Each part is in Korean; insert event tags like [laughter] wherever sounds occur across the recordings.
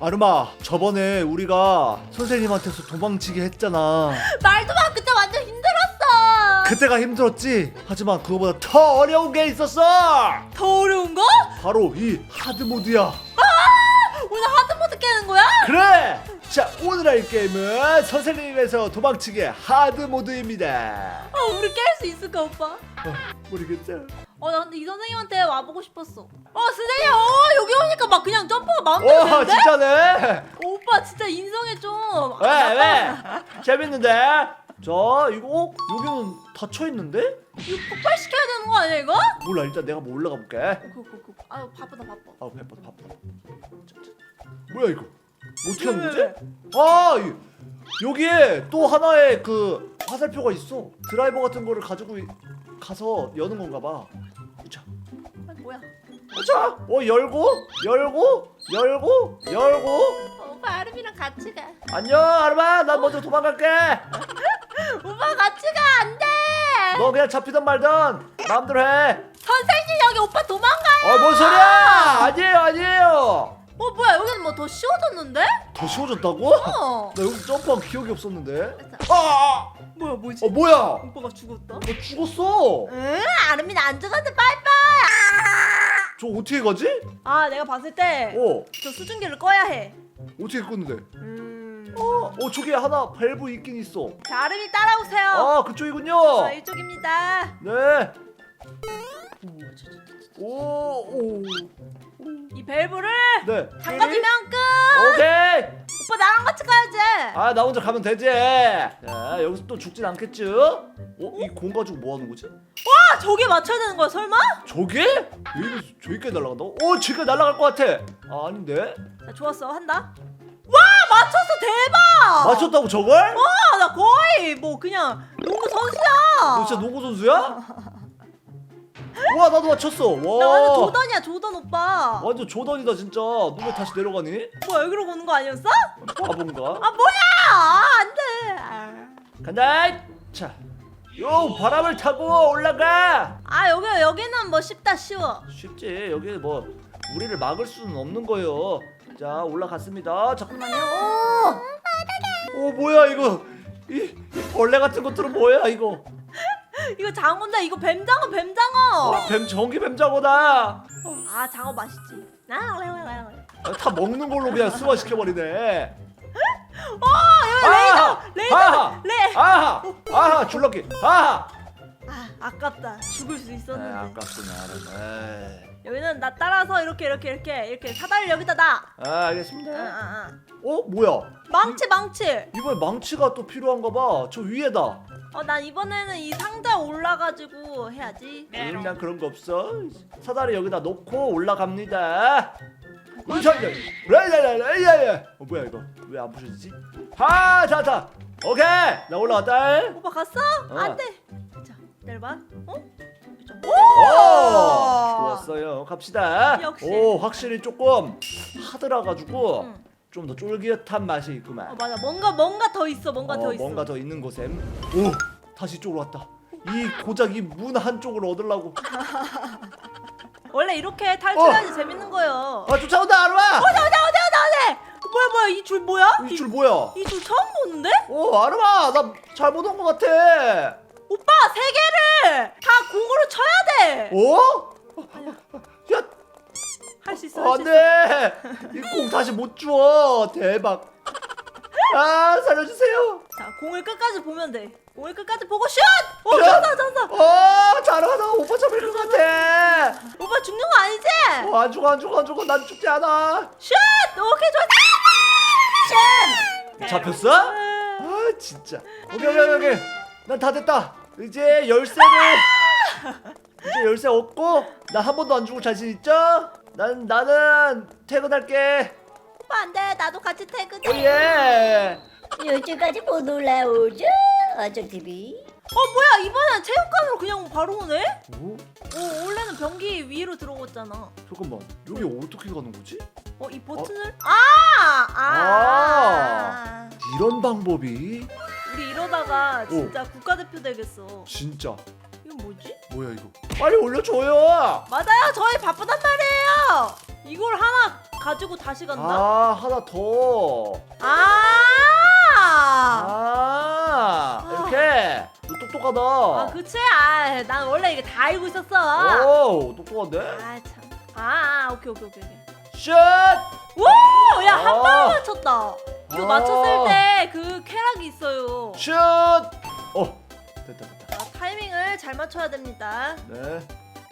아르마 저번에 우리가 선생님한테서 도망치게 했잖아. [laughs] 말도 마 그때 완전 힘들었어. 그때가 힘들었지? 하지만 그거보다 더 어려운 게 있었어! 더 어려운 거? 바로 이 하드 모드야. 오늘 하드모드 깨는 거야? 그래! 자 오늘 할 게임은 선생님에서 도망치기 하드 모드입니다. 아 우리 깰 수 있을까 오빠? 어, 모르겠어 어 나 근데 이 선생님한테 와보고 싶었어 어 선생님 어 여기 오니까 막 그냥 점프가 마음대로 와 되는데? 진짜네 어, 오빠 진짜 인성에 좀 왜 아, 왜? 재밌는데? 자 이거 여기는 닫혀 있는데? 이거 폭발시켜야 되는 거 아니야 이거? 몰라 일단 내가 뭐 올라가 볼게 그, 그, 그. 아유 바쁘다 바빠 아 자, 자. 뭐야 이거 어떻게 하는 거지? 왜? 아 이- 여기에 또 하나의 그 화살표가 있어 드라이버 같은 거를 가지고 이- 가서 여는 건가 봐 자, 아, 뭐야? 자, 어 열고 열고 열고 열고. 어, 오빠 아름이랑 같이 가. 안녕 아르마 난 먼저 도망갈게. [laughs] 오빠 같이 가. 안 돼. 너 그냥 잡히든 말든 마음대로 해어뭔 선생님 여기 오빠 도망가 소리야? 아니에요 아니에요. 어 뭐야? 여기는 뭐 더 쉬워졌는데? 더 쉬워졌다고? 어. 나 여기 점프한 기억이 없었는데. 아! 뭐야 뭐지? 어 뭐야? 오빠가 죽었다? 너 죽었어. 응 아름이는 안 죽었는데 빠이빠이 저 어떻게 가지? 아 내가 봤을 때 저 어 수증기를 꺼야 해. 어떻게 끄는데? 음. 어, 어 저기 하나 밸브 있긴 있어. 자 아름이 따라오세요. 아 그쪽이군요. 저 이쪽입니다. 네. 오 오 이 밸브를 네. 잠가주면 끝! 오케이 오빠 나랑 같이 가야지 아 나 혼자 가면 되지 자 여기서 또 죽진 않겠지 어? 이 공 가지고 뭐 하는 거지? 아 저게 맞춰야 되는 거야 설마? 저게? 여기 저기까지 날아간다고? 어 저기까지 날아갈 것 같아 아 아닌데 자 좋았어 한다 와 맞췄어 대박 맞췄다고 저걸? 아, 나 거의 뭐 그냥 농구 선수야 너 진짜 농구 선수야? [laughs] 와 나도 맞췄어. 와. 나 완전 조던이야 조던 오빠. 완전 조던이다 진짜. 너왜 다시 내려가니? 뭐야 여기로 오는 거 아니었어? 바본가? 아 뭐야! 아, 안돼. 아. 간다. 자, 요 바람을 타고 올라가. 아 여기 여기는 뭐 쉽다 쉬워. 쉽지. 여기 뭐 우리를 막을 수는 없는 거예요. 자 올라갔습니다. 잠깐만요. 오, 오 뭐야 이거. 이, 이 벌레 같은 것들은 뭐야 이거 이거 장어인데 이거 뱀장어 뱀장어. 와, 뱀 전기 뱀장어다. 아 장어 맛있지. 아, 아, 다 먹는 걸로 그냥 승화 시켜 버리네. 어 여기 레이저 레이저 아하 레. 아하 아하 줄넘기 아하. 아 아깝다. 죽을 수 아, 있었는데. 아깝구나 에이. 여기는 나 따라서 이렇게 이렇게 이렇게 이렇게 사다리 여기다 놔. 아 알겠습니다. 아, 아, 아. 어? 뭐야? 망치 망치. 이번에 망치가 또 필요한가 봐 저 위에다. 어 난 이번에는 이 상자 올라가지고 해야지. 음, 난 그런 거 없어. 사다리 여기다 놓고 올라갑니다. 우선 레이레이레이레이 어 뭐야 이거? 왜 안 부셔지지? 하 자 자. 오케이. 나 올라갔다. 오빠 갔어? 어. 안 돼. 자 내려봐. 어? 오 좋았어요. 갑시다. 역시. 오 확실히 조금 하드라 가지고 응. 좀 더 쫄깃한 맛이 어 있구만. 맞아. 뭔가 뭔가 더 있어 뭔가 어, 더 있어. 뭔가 더 있는 곳에 오 다시 이쪽으로 왔다. 이 고작 이 문 한쪽을 얻으려고. [laughs] 원래 이렇게 탈출해야지 재밌는 거예요. 아 쫓아온다 아르마 어디 어디 어디 어디 어디 뭐야 뭐야 이 줄 뭐야? 이 줄 뭐야? 이 줄 처음 보는데? 오 아르마 나 잘 못 온 것 같아. 오빠 세 개를 다 공으로 쳐야 돼. 어? 야할수 있어. 할 수 있어. 안돼 이 공 다시 못 주워 대박 아 살려주세요 자 공을 끝까지 보면 돼. 공을 끝까지 보고 슛! 오 슛! 쳤어 쳤어. 어 잘하다 오빠 잡을 것 같아 오빠 죽는 거 아니지? 어, 안 죽어 안 죽어 안 죽어 난 죽지 않아 슛! 오케이 좋았어. 슛! 잡혔어? 아 진짜 오케이 오케이 오케이 난 다 됐다 이제 열쇠를 이제 열쇠 얻고 나 한 번도 안 죽을 자신 있죠? 난 나는 퇴근할게 오빠 안돼 나도 같이 퇴근해. 오예 요즘까지 못 올라오죠? 어쩔 TV? 어 뭐야 이번엔 체육관으로 그냥 바로 오네? 오? 어 원래는 변기 위로 들어갔잖아. 잠깐만 여기 어떻게 가는 거지? 어 이 버튼을 아! 아! 아. 이런 방법이 우리 이러다가 진짜 국가대표 되겠어. 진짜 이건 뭐지? 뭐야 이거 빨리 올려줘요 맞아요 저희 바쁘단 말이에요 이걸 하나 가지고 다시 간다? 아 하나 더. 아! 아 이렇게 너 똑똑하다. 아, 그치? 아, 난 원래 이게 다 알고 있었어. 오 똑똑한데? 아, 참. 아, 아, 오케이, 오케이, 오케이. 오케이. 슛! 오! 야, 한 아. 방에 맞췄다. 이거 아. 맞췄을 때 그 쾌락이 있어요. 슛! 어 됐다 됐다. 자, 타이밍을 잘 맞춰야 됩니다. 네.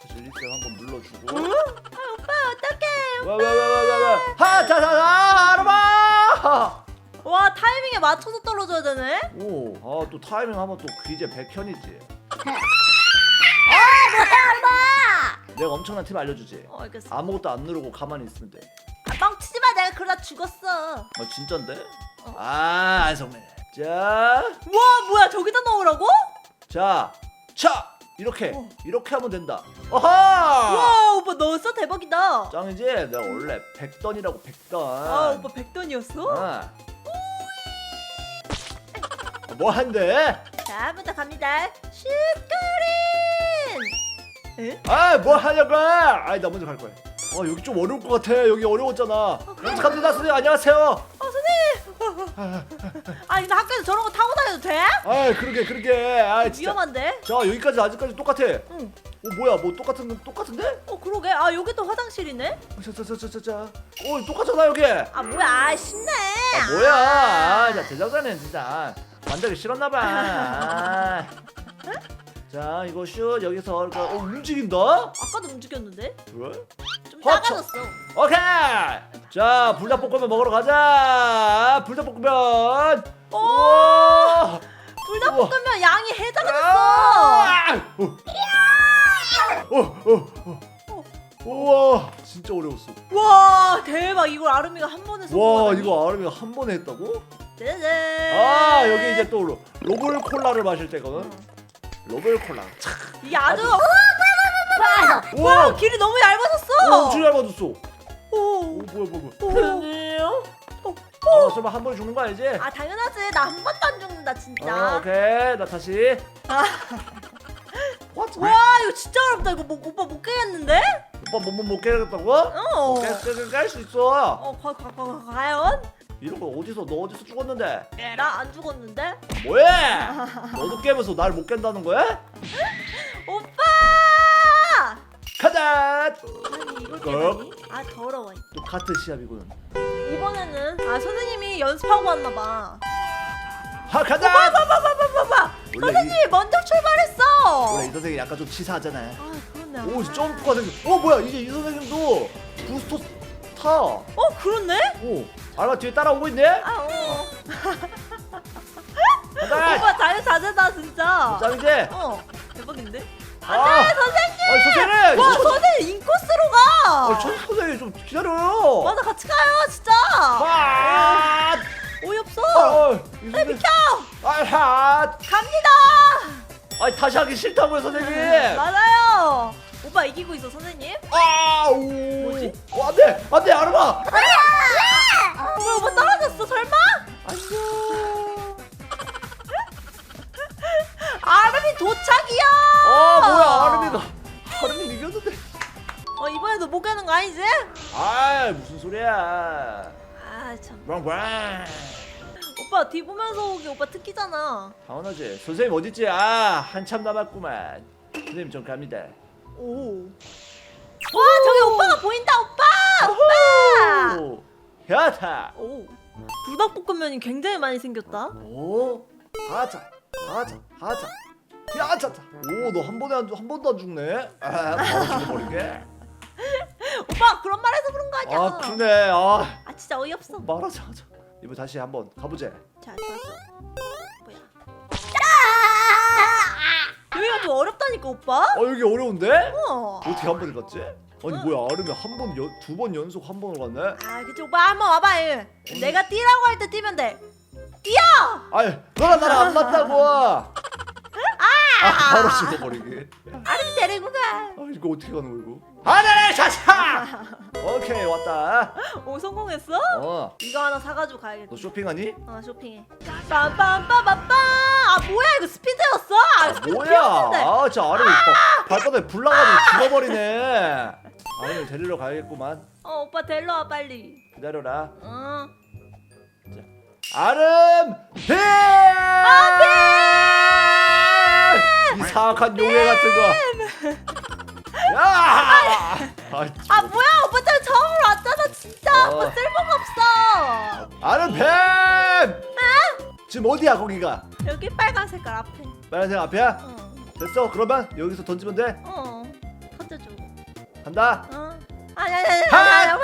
다시 리셋 한번 눌러주고. 아, 오빠, 어떡해. 왜왜왜왜왜 하자자자 아르마! 와, 타이밍에 맞춰서 떨어져야 되네? 오, 아 또 타이밍 하면 또 귀재 백현이지. 내가 엄청난 팁 알려주지. 어, 알겠어. 아무것도 안 누르고 가만히 있으면 돼. 아, 뻥치지 마. 내가 그러다 죽었어. 아 진짠데? 어. 아 안성네. 자, 와, 뭐야, 저기다 넣으라고? 자, 차 이렇게 어. 이렇게 하면 된다. 어하! 와, 오빠 넣었어? 대박이다. 짱이지? 내가 원래 백던이라고 백던. 아, 오빠 백돈이었어? 아. 뭐 한대? 자, 부터 갑니다. 슈크림! 에? 아, 뭐 하냐고? 아이, 나 먼저 갈 거야. 어, 여기 좀 어려울 것 같아. 여기 어려웠잖아. 여기서 갑니다, 선생님. 안녕하세요. 아! 아니, 나 학교에서 저런 거 타고 다녀도 돼? 아, 그러게, 그러게. 아, 진짜. 위험한데? 자, 여기까지 아직까지 똑같아. 응. 어, 뭐야? 뭐 똑같은 똑같은데? 어, 그러게. 아, 여기 또 화장실이네? 어, 자, 자, 자, 자, 자, 자. 어, 똑같잖아 여기. 아, 아, 뭐야. 아, 쉽네. 뭐야? 아, 자, 제자자는 진짜 만들기 싫었나 봐. 아. 자, 이거 슛 여기서 이렇게 어, 움직인다. 아까도 움직였는데? 그래? 좀 허쳐. 작아졌어. 오케이. 자, 불닭볶음면 먹으러 가자. 불닭볶음면. 오! 우와. 불닭볶음면 양이 해장됐어. 아! 어, 어, 어, 어. 우와, 진짜 어려웠어. 와, 대박. 이걸 아름이가 한 번에 와, 성공하다니. 이거 아름이가 한 번에 했다고? 짜잔. 아, 여기 이제 또 로- 로블 콜라를 마실 때거든. 로블 콜라. 차. 이게 아주 빠져. 와, 길이 너무 얇아졌어. 오, 엄청 얇아졌어. 오, 오. 뭐야, 뭐야, 뭐야. 오. 팬이에요? 어, 어, 설마 한 번에 죽는 거 아니지? 아, 당연하지. 나 한 번도 안 죽는다, 진짜. 아, 오케이. 나 다시. 아. What? 와, 이거 진짜 어렵다. 이거 뭐, 오빠 못 깨겠는데? 오빠 몸못 못 깨겠다고? 어. 깰수 있어. 어, 과, 과, 과, 과연? 이런 거 어디서 너 어디서 죽었는데? 나 안 죽었는데? 뭐해? 너도 깨면서 날 못 깬다는 거야? 오빠! 가자. 아니, 이걸 깨다니? 아, 더러워. 또 같은 시합이군. 이번에는 아 선생님이 연습하고 왔나 봐. 하 가자. 봐봐봐봐봐봐. 원래 선생님이 먼저 출발했어. 원래 이 선생이 약간 좀 치사하잖아. 아 그렇네. 오 점프가 생겨. 어 뭐야 이제 이 선생님도 부스터 타. 어 그렇네? 오 알바 뒤에 따라오고 있네. 아 어. [laughs] 가자. 오빠 자유 자재다 진짜. 짱이지. 어 대박인데? 아. 안돼 선생님. 아니 선생님. 와 선생님 인코스로 가. 아, 저 선생님 좀 기다려요. 맞아 같이 가요 진짜. 아. 어이없어. 아, 이네 선생님. 비켜. 아, 하. 갑니다. 아니 다시 하기 싫다고요 선생님. 맞아요. 오빠 이기고 있어 선생님. 아, 오. 뭐지? 어, 안돼, 안돼, 아르마. 왜 오빠 떨어졌어 설마? 안녕. 도착이야. 아, 뭐야, 아르미가. 아르미 이겼는데. 어 이번에도 못 가는 거 아니지? 아, 무슨 소리야. 아 참. 왕왕. 오빠 뒤 보면서 오기 오빠 특기잖아. 당연하지. 선생님 어딨지? 아, 한참 남았구만. 선생님 좀 갑니다. 오. 와 저기 오빠가 보인다 오빠. 오빠. 오, 야타. 오. 불닭볶음면이 굉장히 많이 생겼다. 오, 하자, 하자, 하자. 야자자. 오, 너 한 번에 안, 한 번도 안 죽네. 아, 바로 죽어버리게. [laughs] 오빠 그런 말 해서 그런 거 아니야? 아, 그러네. 아, 아, 진짜 어이없어. 말하자, 하자. 이번 다시 한번 가보자. 자 좋았어. 뭐야? 여기가 좀 어렵다니까 오빠. 어, 여기 어려운데? 어. 어떻게 한 번을 갔지? 아니 응. 뭐야 아르면 한번두 번 연속 한 번을 갔네? 아 그치 오빠 한번 와봐. 얘. 내가 뛰라고 할 때 뛰면 돼. 뛰어. 아니 너랑 나랑 안 맞다고 아 바로 죽어버리기 아름 데리고 가. 아 이거 어떻게 가는 거야 이거 하늘을 샤샤 [laughs] 오케이 왔다 오 성공했어? 어너 이거 하나 사가지고 가야겠다. 쇼핑하니? 어 쇼핑해. 빰빰빠빠빰. 아 뭐야 이거 스피드였어? 아 스피드 뭐야. 아 진짜 아르 발- 발바닥에 불 나가지고 죽어버리네 아름이를 데리러 가야겠구만 어 오빠 데리러 와 빨리 기다려라 어 아름 배! 이 사악한 용해 같은 거. 야! 아, 아 뭐야 오빠 처음으로 왔잖아 진짜 어. 뭐 쓸모가 없어 아름 뱀! 지금 어디야 거기가? 여기 빨간 색깔 앞에 빨간색 앞이야? 어 됐어. 그러면 여기서 던지면 돼. 어. 던져줘 간다. 어 아니 아니 아니 하! 아니 아니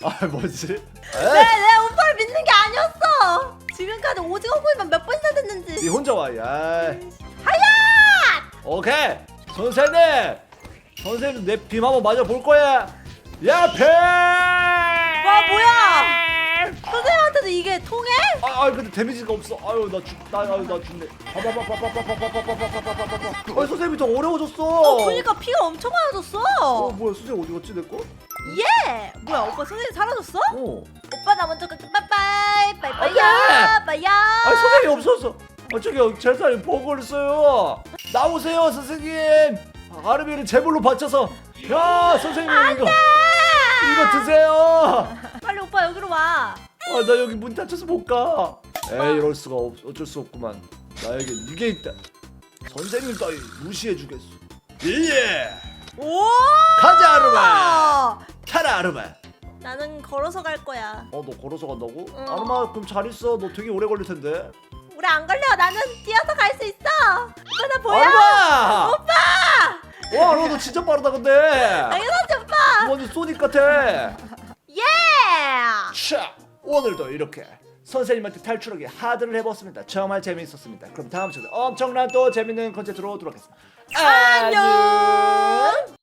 봐아 뭐지? 내, 에이, 내 오빠를 믿는 게 아니었어 지금까지 오징어 구이만 몇 번이나 네 됐는지 혼자 와. 야. 오케이. 선생님. 선생님 내 빔 한번 맞아 볼 거야. 야 뱀! 와 뭐야 선생님한테도 이게 통해? 아, 아 근데 데미지가 없어. 아유 나 죽, 나 아유 나 죽네. 아 선생님이 더 어려워졌어. 어 그니까 피가 엄청 많아졌어 어 뭐야 선생님 어디 갔지 내 거? 예 뭐야 오빠 선생님 사라졌어? 어. 오빠 나 먼저 갈게 빠이빠이! 빠이빠이야 빠이야 아 선생님 없었어. 아 저기 제사님 버거를 써요. 나오세요 선생님. 아르비를 제물로 바쳐서. 야 선생님 이거 이거 드세요. 빨리 오빠 여기로 와 아 나 여기 문 닫혀서 못 가. 에이 이럴 수가 없, 어쩔 수 없구만. 나에게 이게 있다. 선생님 따위 무시해 주겠어. 예. 오 가자 아르마. 타라 아르마. 나는 걸어서 갈 거야 어너 걸어서 간다고? 응. 아르마 그럼 잘 있어. 너 되게 오래 걸릴 텐데. 우리 안 걸려 나는 뛰어서 갈 수 있어 오빠 나 보여 아르마. 오빠 와 아르마 너 진짜 빠르다 근데. 당연하지 오빠 완전 소닉 같아. 예 자 오늘도 이렇게 선생님한테 탈출하기 하드를 해봤습니다. 정말 재미있었습니다. 그럼 다음 주에 엄청난 또 재밌는 컨텐츠로 돌아오겠습니다. 안녕